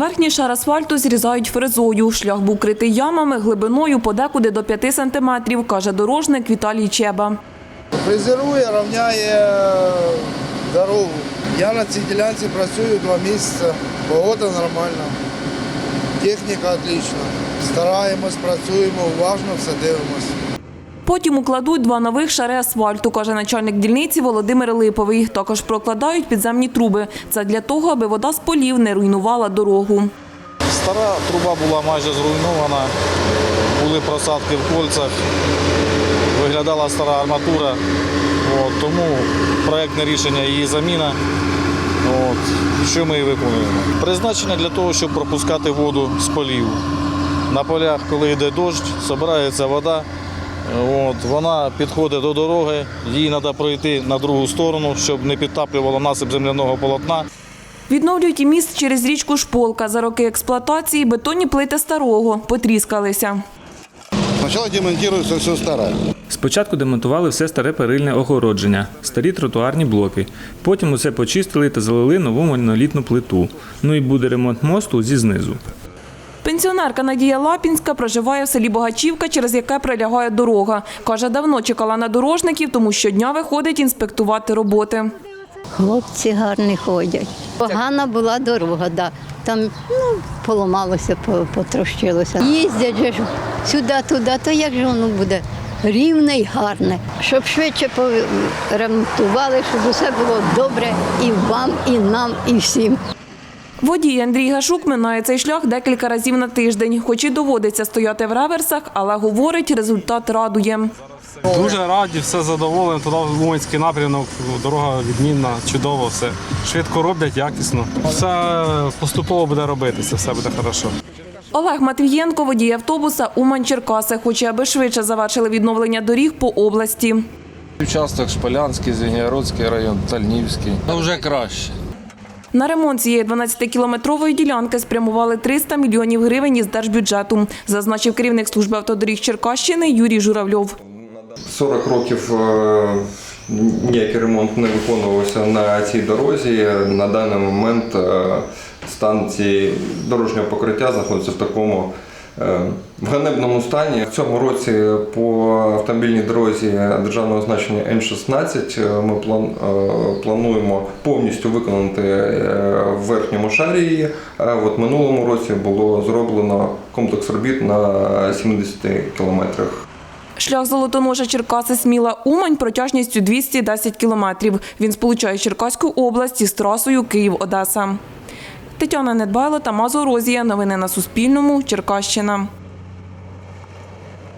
Верхній шар асфальту зрізають фрезою. Шлях був критий ямами глибиною подекуди до 5 сантиметрів, каже дорожник Віталій Чеба. Фрезерує, рівняє дорогу. Я на цій ділянці працюю два місяці. Погода нормальна. Техніка отлічна. Стараємось, працюємо, уважно все дивимося. Потім укладуть два нових шари асфальту, каже начальник дільниці Володимир Липовий. Також прокладають підземні труби. Це для того, аби вода з полів не руйнувала дорогу. Стара труба була майже зруйнована, були просадки в кольцах, виглядала стара арматура. От, тому проєктне рішення її заміна. От, що ми і виконуємо. Призначення для того, щоб пропускати воду з полів. На полях, коли йде дощ, збирається вода. От, вона підходить до дороги, її треба пройти на другу сторону, щоб не підтаплювало насип земляного полотна. Відновлюють і міст через річку Шполка. За роки експлуатації бетонні плити старого потріскалися. Сначала демонтируется все старое. Спочатку демонтували все старе перильне огородження, старі тротуарні блоки. Потім усе почистили та залили нову монолітну плиту. Ну і буде ремонт мосту зі знизу. Пенсіонерка Надія Лапінська проживає в селі Богачівка, через яке пролягає дорога. Каже, давно чекала на дорожників, тому щодня виходить інспектувати роботи. Хлопці гарні ходять. Погана була дорога, да. там ну, поламалося, потрощилося. Їздять же ж сюди-туди, то як же воно буде рівне і гарне. Щоб швидше поремонтували, щоб усе було добре і вам, і нам, і всім. Водій Андрій Гашук минає цей шлях декілька разів на тиждень. Хоч і доводиться стояти в реверсах, але говорить, результат радує. Дуже раді, все задоволені. Туди в Уманський напрямок, дорога відмінна, чудово, все. Швидко роблять, якісно. Все поступово буде робитися, все буде хорошо. Олег Матвієнко, водій автобуса Умань Черкаси, хоче, аби швидше завершили відновлення доріг по області. Участок Шполянський, Звенігородський район, Тальнівський. Ну, вже краще. На ремонт цієї 12-кілометрової ділянки спрямували 300 мільйонів гривень із держбюджету, зазначив керівник служби автодоріг Черкащини Юрій Журавльов. 40 років е, ніякий ремонт не виконувався на цій дорозі. На даний момент е, стан цієї дорожнього покриття знаходиться в такому в ганебному стані. В цьому році по автомобільній дорозі державного значення Н-16 е, ми е, плануємо повністю виконати е, в верхньому шарі її. От минулому році було зроблено комплекс робіт на 70 кілометрах. Шлях Золотоножа Черкаси Сміла Умань протяжністю 210 кілометрів. Він сполучає Черкаську область із трасою Київ-Одеса. Тетяна Недбайло та Мазо Розія. Новини на Суспільному. Черкащина.